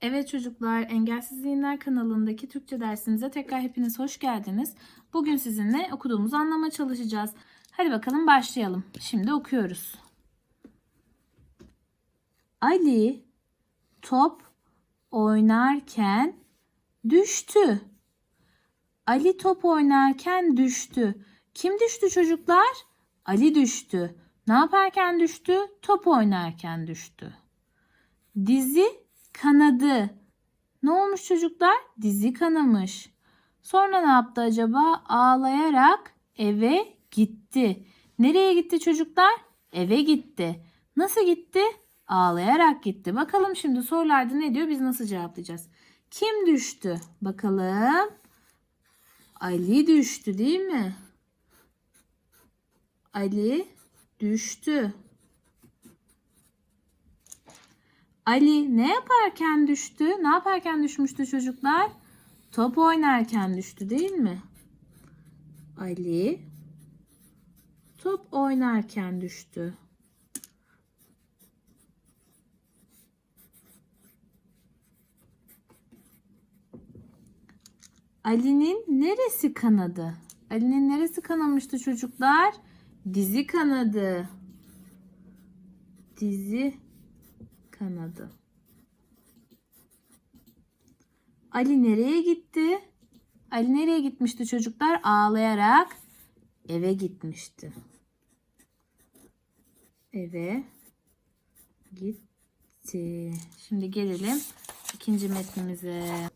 Evet çocuklar, Engelsiz Zihinler kanalındaki Türkçe dersimize tekrar hepiniz hoş geldiniz. Bugün sizinle okuduğumuzu anlama çalışacağız. Hadi bakalım başlayalım. Şimdi okuyoruz. Ali top oynarken düştü. Ali top oynarken düştü. Kim düştü çocuklar? Ali düştü. Ne yaparken düştü? Top oynarken düştü. Dizi kanadı. Ne olmuş çocuklar? Dizi kanamış. Sonra ne yaptı acaba? Ağlayarak eve gitti. Nereye gitti çocuklar? Eve gitti. Nasıl gitti? Ağlayarak gitti. Bakalım şimdi sorularda ne diyor? Biz nasıl cevaplayacağız? Kim düştü? Bakalım. Ali düştü değil mi? Ali düştü. Ali ne yaparken düştü? Ne yaparken düşmüştü çocuklar? Top oynarken düştü değil mi? Ali top oynarken düştü. Ali'nin neresi kanadı? Ali'nin neresi kanamıştı çocuklar? Dizi kanadı. Dizi kanadı. Ali nereye gitti? Ali nereye gitmişti çocuklar? Ağlayarak eve gitmişti. Eve gitti. Şimdi gelelim ikinci metnimize.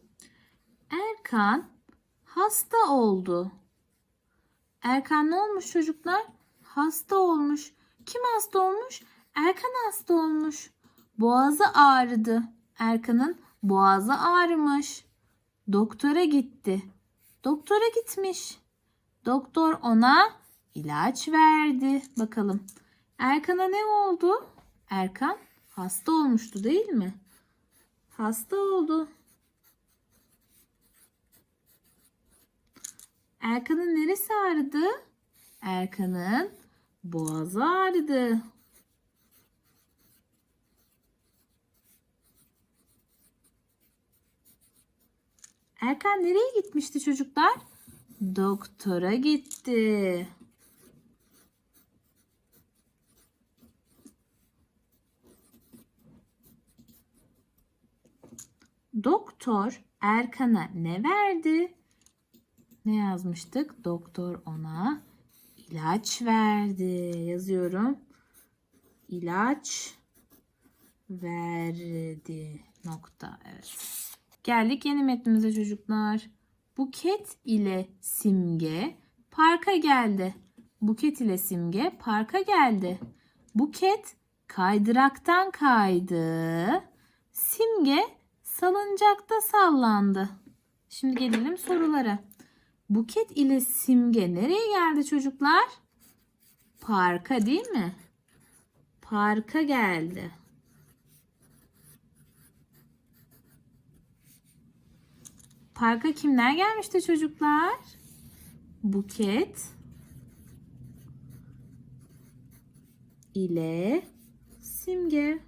Erkan hasta oldu. Erkan ne olmuş çocuklar? Hasta olmuş. Kim hasta olmuş? Erkan hasta olmuş. Boğazı ağrıdı. Erkan'ın boğazı ağrımış. Doktora gitti. Doktora gitmiş. Doktor ona ilaç verdi. Bakalım. Erkan'a ne oldu? Erkan hasta olmuştu değil mi? Hasta oldu. Erkan'ın neresi ağrıdı? Erkan'ın boğazı ağrıdı. Erkan nereye gitmişti çocuklar? Doktora gitti. Doktor Erkan'a ne verdi? Ne yazmıştık? Doktor ona ilaç verdi. Yazıyorum. İlaç verdi. Nokta. Evet. Geldik yeni metnimize çocuklar. Buket ile Simge parka geldi. Buket ile Simge parka geldi. Buket kaydıraktan kaydı. Simge salıncakta sallandı. Şimdi gelelim sorulara. Buket ile Simge nereye geldi çocuklar? Parka değil mi? Parka geldi. Parka kimler gelmişti çocuklar? Buket ile Simge.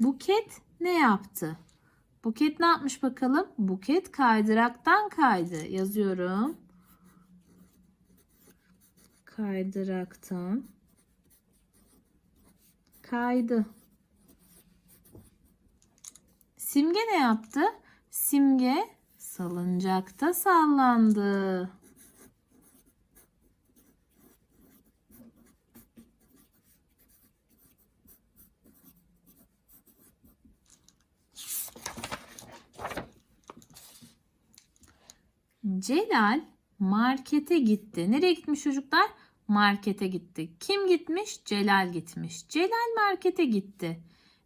Buket ne yaptı? Buket ne yapmış bakalım? Buket kaydıraktan kaydı. Yazıyorum. Kaydıraktan kaydı. Simge ne yaptı? Simge salıncakta sallandı. Celal markete gitti. Nereye gitmiş çocuklar? Markete gitti. Kim gitmiş? Celal gitmiş. Celal markete gitti.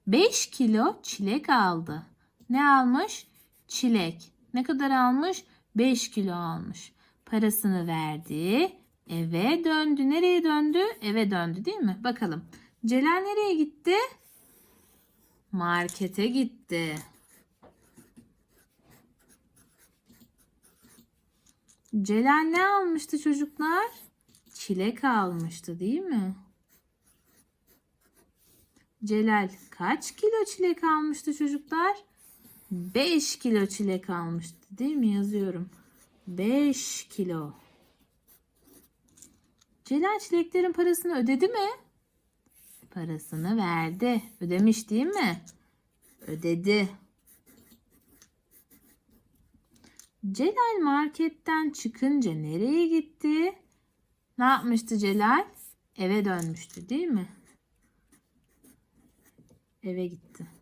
5 kilo çilek aldı. Ne almış? Çilek. Ne kadar almış? 5 kilo almış. Parasını verdi. Eve döndü. Nereye döndü? Eve döndü değil mi? Bakalım. Celal nereye gitti? Markete gitti. Celal ne almıştı çocuklar? Çilek almıştı değil mi? Celal kaç kilo çilek almıştı çocuklar? 5 kilo çilek almıştı değil mi? Yazıyorum. 5 kilo. Celal çileklerin parasını ödedi mi? Parasını verdi. Ödemiş değil mi? Ödedi. Celal marketten çıkınca nereye gitti? Ne yapmıştı Celal? Eve dönmüştü değil mi? Eve gitti.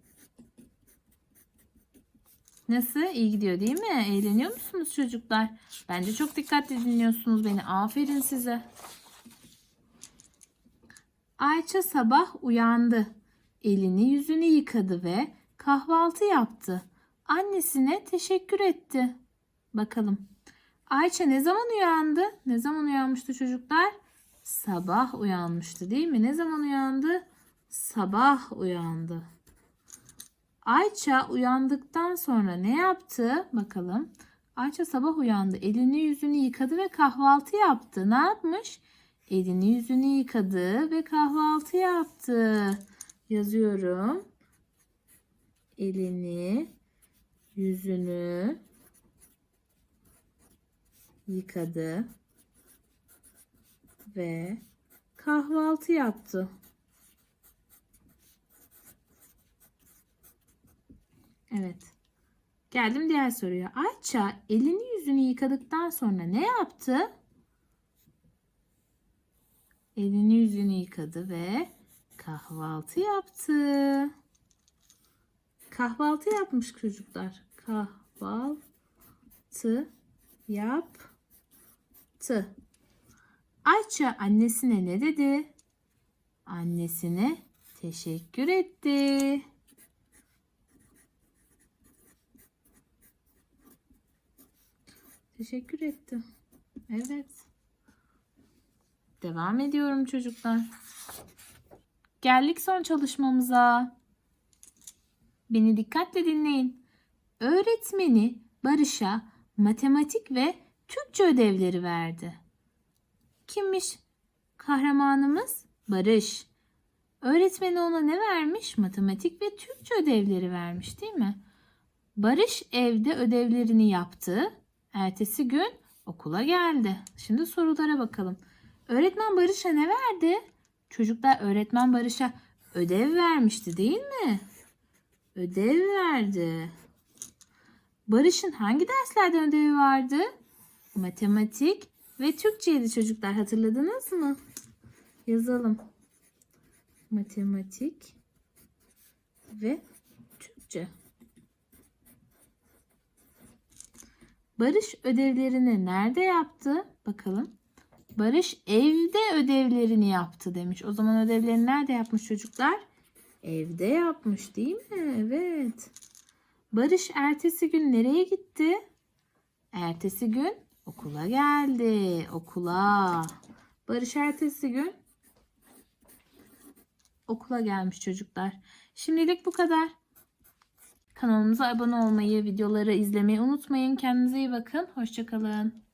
Nasıl? İyi gidiyor değil mi? Eğleniyor musunuz çocuklar? Bence çok dikkatli dinliyorsunuz beni. Aferin size. Ayça sabah uyandı. Elini yüzünü yıkadı ve kahvaltı yaptı. Annesine teşekkür etti. Bakalım. Ayça ne zaman uyandı? Ne zaman uyanmıştı çocuklar? Sabah uyanmıştı değil mi? Ne zaman uyandı? Sabah uyandı. Ayça uyandıktan sonra ne yaptı? Bakalım. Ayça sabah uyandı. Elini yüzünü yıkadı ve kahvaltı yaptı. Ne yapmış? Elini yüzünü yıkadı ve kahvaltı yaptı. Yazıyorum. Elini, yüzünü yıkadı ve kahvaltı yaptı. Evet. Geldim diğer soruya. Ayça elini yüzünü yıkadıktan sonra ne yaptı? Elini yüzünü yıkadı ve kahvaltı yaptı. Kahvaltı yapmış çocuklar. Kahvaltı yaptı. Ayça annesine ne dedi? Annesine teşekkür etti. Teşekkür etti. Evet. Devam ediyorum çocuklar. Geldik son çalışmamıza. Beni dikkatle dinleyin. Öğretmeni Barış'a matematik ve Türkçe ödevleri verdi. Kimmiş kahramanımız? Barış. Öğretmeni ona ne vermiş? Matematik ve Türkçe ödevleri vermiş değil mi? Barış evde ödevlerini yaptı. Ertesi gün okula geldi. Şimdi sorulara bakalım. Öğretmen Barış'a ne verdi? Çocuklar öğretmen Barış'a ödev vermişti değil mi? Ödev verdi. Barış'ın hangi derslerden ödevi vardı? Matematik ve Türkçeydi çocuklar hatırladınız mı? Yazalım. Matematik ve Türkçe. Barış ödevlerini nerede yaptı? Bakalım. Barış evde ödevlerini yaptı demiş. O zaman ödevlerini nerede yapmış çocuklar? Evde yapmış değil mi? Evet. Barış ertesi gün nereye gitti? Ertesi gün okula geldi. Okula. Barış ertesi gün okula gelmiş çocuklar. Şimdilik bu kadar. Kanalımıza abone olmayı, videoları izlemeyi unutmayın. Kendinize iyi bakın. Hoşçakalın.